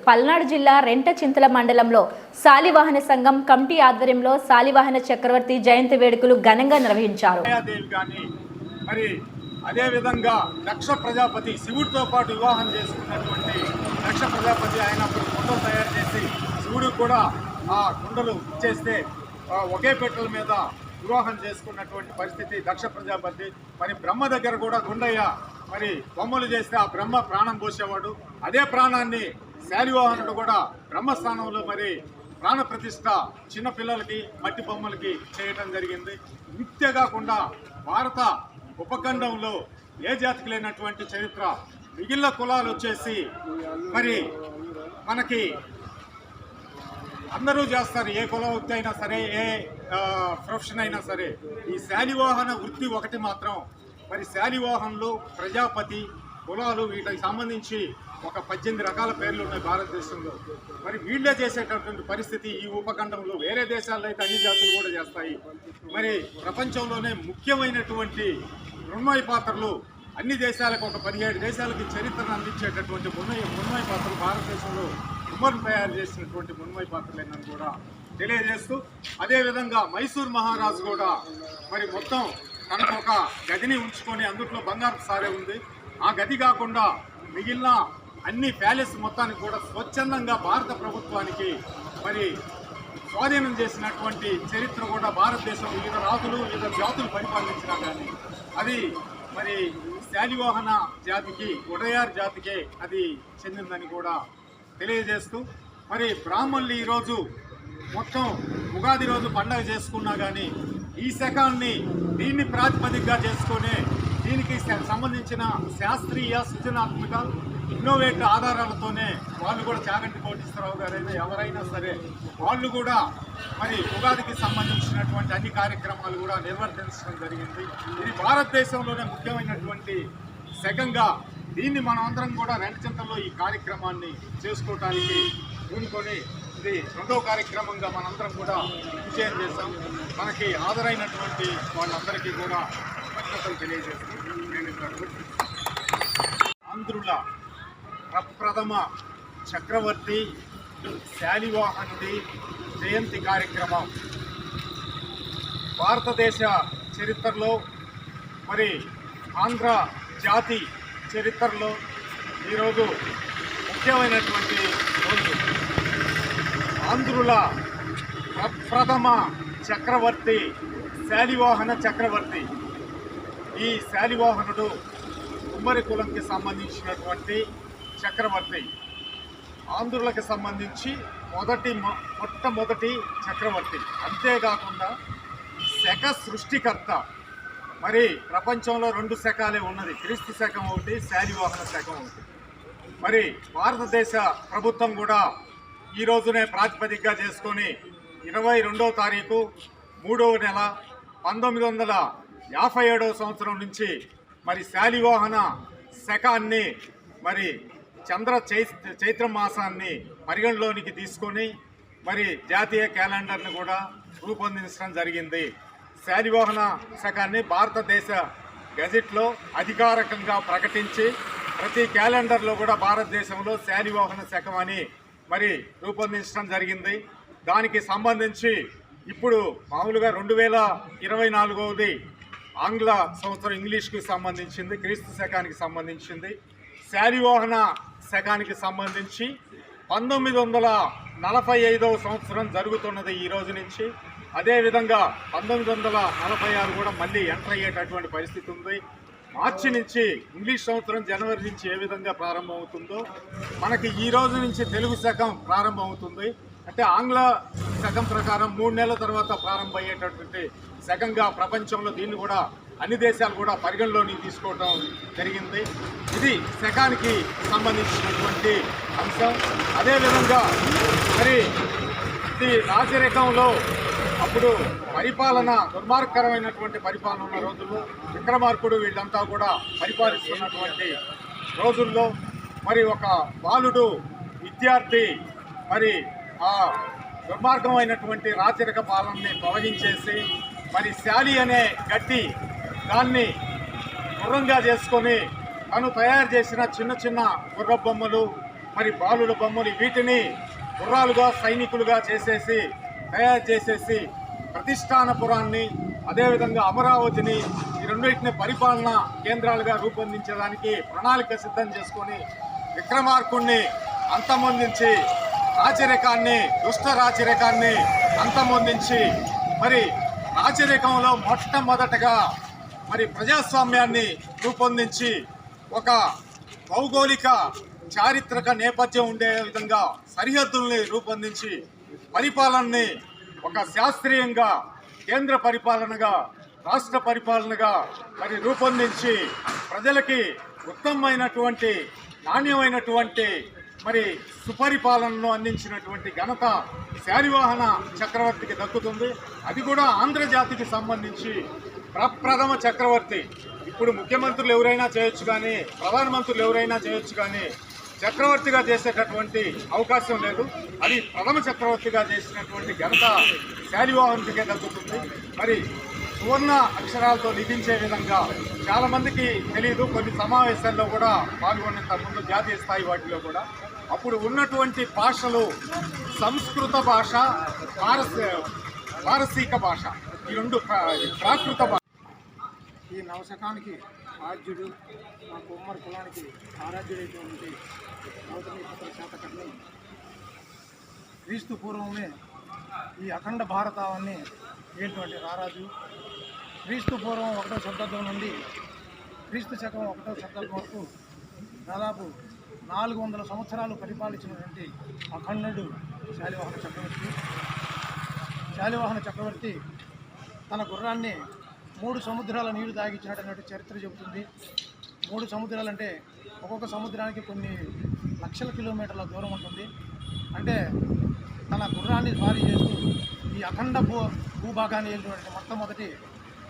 పల్నాడు జిల్లా రెంటచింతల మండలంలో శాలివాహన సంఘం కమిటీ ఆధ్వర్యంలో శాలివాహన చక్రవర్తి జయంతి వేడుకలు ఘనంగా నిర్వహించారు. మాయాదేవి కానీ మరి అదేవిధంగా దక్ష ప్రజాపతి శివుడితో పాటు వివాహం చేసుకున్నటువంటి దక్ష ప్రజాపతి ఆయన కుండలు తయారు చేసి శివుడు కూడా ఆ కుండలు ఇచ్చేస్తే ఒకే పెట్టల మీద వివాహం చేసుకున్నటువంటి పరిస్థితి దక్ష ప్రజాపతి. మరి బ్రహ్మ దగ్గర కూడా గుండయ్య మరి బొమ్మలు చేస్తే ఆ బ్రహ్మ ప్రాణం పోసేవాడు. అదే ప్రాణాన్ని శాలివాహనుడు కూడా బ్రహ్మస్థానంలో మరి ప్రాణప్రతిష్ట చిన్నపిల్లలకి మట్టి బొమ్మలకి చేయటం జరిగింది. నిత్య కాకుండా భారత ఉపఖండంలో ఏ జాతికి లేనటువంటి చరిత్ర మిగిలిన కులాలు వచ్చేసి మరి మనకి అందరూ చేస్తారు. ఏ కుల వృత్తి అయినా సరే ఏ ప్రొఫెషన్ అయినా సరే. ఈ శాలివాహన వృత్తి ఒకటి మాత్రం మరి శాలివాహనలు ప్రజాపతి కులాలు వీటికి సంబంధించి ఒక పద్దెనిమిది రకాల పేర్లు ఉన్నాయి భారతదేశంలో. మరి వీళ్ళే చేసేటటువంటి పరిస్థితి ఈ ఉపఖండంలో. వేరే దేశాల్లో అయితే అన్ని జాతులు కూడా చేస్తాయి. మరి ప్రపంచంలోనే ముఖ్యమైనటువంటి మృణ్మయ పాత్రలు అన్ని దేశాలకు ఒక పదిహేడు దేశాలకి చరిత్రను అందించేటటువంటి మృణ్మయ మృణ్మయ పాత్రలు భారతదేశంలో ఉమ్మను తయారు చేసినటువంటి మృణ్మయ పాత్రలేనని కూడా తెలియజేస్తూ అదేవిధంగా మైసూర్ మహారాజు కూడా మరి మొత్తం తనకు ఒక గదిని ఉంచుకొని అందుట్లో బంగారు సారే ఉంది. ఆ గది కాకుండా మిగిలిన అన్ని ప్యాలెస్ మొత్తానికి కూడా స్వచ్ఛందంగా భారత ప్రభుత్వానికి మరి స్వాధీనం చేసినటువంటి చరిత్ర కూడా భారతదేశం వివిధ రాజులు వివిధ జాతులు పరిపాలించినా కానీ అది మరి శాలివాహన జాతికి ఉడయార్ జాతికే అది చెందిందని కూడా తెలియజేస్తూ మరి బ్రాహ్మణులు ఈరోజు మొత్తం ఉగాది రోజు పండగ చేసుకున్నా కానీ ఈ శకాన్ని దీన్ని ప్రాతిపదికగా చేసుకునే దీనికి సంబంధించిన శాస్త్రీయ సృజనాత్మక ఇన్నోవేట్ ఆధారాలతోనే వాళ్ళు కూడా చాగంటి కోటేశ్వరరావు గారైనా ఎవరైనా సరే వాళ్ళు కూడా మరి ఉగాదికి సంబంధించినటువంటి అన్ని కార్యక్రమాలు కూడా నిర్వర్తించడం జరిగింది. ఇది భారతదేశంలోనే ముఖ్యమైనటువంటి శకంగా దీన్ని మనమందరం కూడా రెండచింతల్లో ఈ కార్యక్రమాన్ని చేసుకోవటానికి పూనుకొని ఇది రెండో కార్యక్రమంగా మనందరం కూడా విజయం చేశాం. మనకి హాజరైనటువంటి వాళ్ళందరికీ కూడా కృతజ్ఞతలు తెలియజేస్తాం ఆంధ్రుల ప్రప్రథమ చక్రవర్తి శాలివాహనుడి జయంతి కార్యక్రమం. భారతదేశ చరిత్రలో మరి ఆంధ్ర జాతి చరిత్రలో ఈరోజు ముఖ్యమైనటువంటి రోజు. ఆంధ్రుల ప్రప్రథమ చక్రవర్తి శాలివాహన చక్రవర్తి. ఈ శాలివాహనుడు కుమ్మరి కులంకి సంబంధించినటువంటి చక్రవర్తి ఆంధ్రులకు సంబంధించి మొదటి మొ- మొట్టమొదటి చక్రవర్తి. అంతేకాకుండా శక సృష్టికర్త. మరి ప్రపంచంలో రెండు శకాలే ఉన్నది. క్రీస్తు శకం ఒకటి శాలివాహన శకం ఒకటి. మరి భారతదేశ ప్రభుత్వం కూడా ఈ రోజునే ప్రాతిపదికగా చేసుకొని ఇరవై రెండవ తారీఖు మూడవ నెల పంతొమ్మిది వందల యాభై ఏడవ సంవత్సరం నుంచి మరి శాలివాహన శకాన్ని మరి చంద్ర చైత్ర మాసాన్ని పరిగణలోనికి తీసుకొని మరి జాతీయ క్యాలెండర్ను కూడా రూపొందించడం జరిగింది. శాలివాహన శకాన్ని భారతదేశ గజెట్లో అధికారికంగా ప్రకటించి ప్రతి క్యాలెండర్లో కూడా భారతదేశంలో శాలివాహన శకం అని మరి రూపొందించడం జరిగింది. దానికి సంబంధించి ఇప్పుడు మామూలుగా రెండు వేల ఇరవై నాలుగవది ఆంగ్ల సంవత్సరం ఇంగ్లీష్కి సంబంధించింది క్రీస్తు శకానికి సంబంధించింది శారీవాహన శకానికి సంబంధించి పంతొమ్మిది వందల నలభై ఐదవ సంవత్సరం జరుగుతున్నది ఈ రోజు నుంచి. అదేవిధంగా పంతొమ్మిది వందల నలభై ఆరు కూడా మళ్ళీ ఎంటర్ అయ్యేటటువంటి పరిస్థితి ఉంది. మార్చి నుంచి ఇంగ్లీష్ సంవత్సరం జనవరి నుంచి ఏ విధంగా ప్రారంభమవుతుందో మనకి ఈ రోజు నుంచి తెలుగు శకం ప్రారంభమవుతుంది. అంటే ఆంగ్ల శకం ప్రకారం మూడు నెలల తర్వాత ప్రారంభమయ్యేటటువంటి శకంగా ప్రపంచంలో దీన్ని కూడా అన్ని దేశాలు కూడా పరిగణలోకి తీసుకోవటం జరిగింది. ఇది శకానికి సంబంధించినటువంటి అంశం. అదేవిధంగా మరి ఇది రాజరికంలో అప్పుడు పరిపాలన దుర్మార్గకరమైనటువంటి పరిపాలన ఉన్న రోజుల్లో విక్రమార్కుడు వీళ్ళంతా కూడా పరిపాలిస్తున్నటువంటి రోజుల్లో మరి ఒక బాలుడు విద్యార్థి మరి దుర్మార్గమైనటువంటి రాచరిక పాలనని తొలగించేసి మరి శాలి అనే గట్టి దాన్ని గుర్రంగా చేసుకొని తను తయారు చేసిన చిన్న చిన్న గుర్ర బొమ్మలు మరి బాలుల బొమ్మలు వీటిని గుర్రాలుగా సైనికులుగా చేసేసి తయారు చేసేసి ప్రతిష్టానపురాన్ని అదేవిధంగా అమరావతిని ఈ రెండింటిని పరిపాలన కేంద్రాలుగా రూపొందించడానికి ప్రణాళిక సిద్ధం చేసుకొని విక్రమార్కుణ్ణి అంతమొందించి రాచరికాన్ని దుష్ట రాచరికాన్ని అంతమొందించి మరి రాచరికంలో మొట్టమొదటగా మరి ప్రజాస్వామ్యాన్ని రూపొందించి ఒక భౌగోళిక చారిత్రక నేపథ్యం ఉండే విధంగా సరిహద్దుల్ని రూపొందించి పరిపాలనని ఒక శాస్త్రీయంగా కేంద్ర పరిపాలనగా రాష్ట్ర పరిపాలనగా మరి రూపొందించి ప్రజలకి ఉత్తమమైనటువంటి నాణ్యమైనటువంటి మరి సుపరిపాలనను అందించినటువంటి ఘనత శారీవాహన చక్రవర్తికి దక్కుతుంది. అది కూడా ఆంధ్రజాతికి సంబంధించి ప్రప్రథమ చక్రవర్తి. ఇప్పుడు ముఖ్యమంత్రులు ఎవరైనా చేయొచ్చు కానీ ప్రధానమంత్రులు ఎవరైనా చేయొచ్చు కానీ చక్రవర్తిగా చేసేటటువంటి అవకాశం లేదు. అది ప్రథమ చక్రవర్తిగా చేసినటువంటి ఘనత శాలివాహనుడికే దక్కుతుంది. మరి సువర్ణ అక్షరాలతో లిఖించే విధంగా చాలామందికి తెలియదు కొన్ని సమావేశాల్లో కూడా పాల్గొనేంత ముందు జాతీయ స్థాయి వాటిలో కూడా. అప్పుడు ఉన్నటువంటి భాషలు సంస్కృత భాష పారస పారసీక భాష. ఈ రెండు ప్రా- ప్రాకృత భాష ఈ నవశకానికి ఆద్యుడు మా కుమ్మరి కులానికి ఆరాధ్యుడైనటువంటి గౌతమి పుత్ర శాతకర్ణి క్రీస్తు పూర్వమే ఈ అఖండ భారతాన్ని ఏంటువంటి రారాజు? క్రీస్తు పూర్వం ఒకటో శతాబ్దం నుండి క్రీస్తు శకం ఒకటో శతాబ్దం వరకు దాదాపు నాలుగు వందల సంవత్సరాలు పరిపాలించినటువంటి అఖండుడు శాలివాహన చక్రవర్తి. శాలివాహన చక్రవర్తి తన గుర్రాన్ని మూడు సముద్రాల నీరు తాగించినటువంటి చరిత్ర చెబుతుంది. మూడు సముద్రాలు అంటే ఒక్కొక్క సముద్రానికి కొన్ని లక్షల కిలోమీటర్ల దూరం ఉంటుంది. అంటే తన గుర్రాన్ని స్వారీ చేస్తూ ఈ అఖండ భూ భూభాగాన్ని వెళ్ళినటువంటి మొట్టమొదటి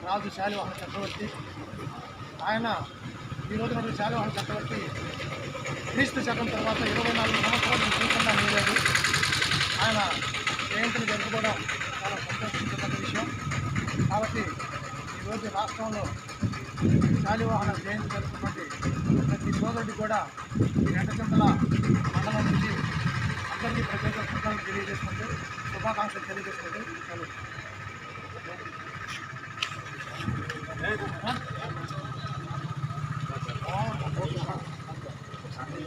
రాజు శాలివాహన చక్రవర్తి. ఆయన ఈ రోజున శాలవాహన చక్రవర్తి క్రీస్తు శకం తర్వాత ఇరవై నాలుగు సంవత్సరాలు జీవితంగా మిగిలాడు ఆయన జయంతిని జరుపుకోవడం చాలా సంతోషించదగ్గ విషయం. కాబట్టి ఈరోజు రాష్ట్రంలో శాలివాహన జయంతి జరుపుకున్నటువంటి ప్రతి సోదరుడు కూడా ఈ మండలం నుంచి అందరికీ ప్రత్యేక కృతజ్ఞతలు తెలియజేసుకుంటూ శుభాకాంక్షలు తెలియజేసుకుంటూ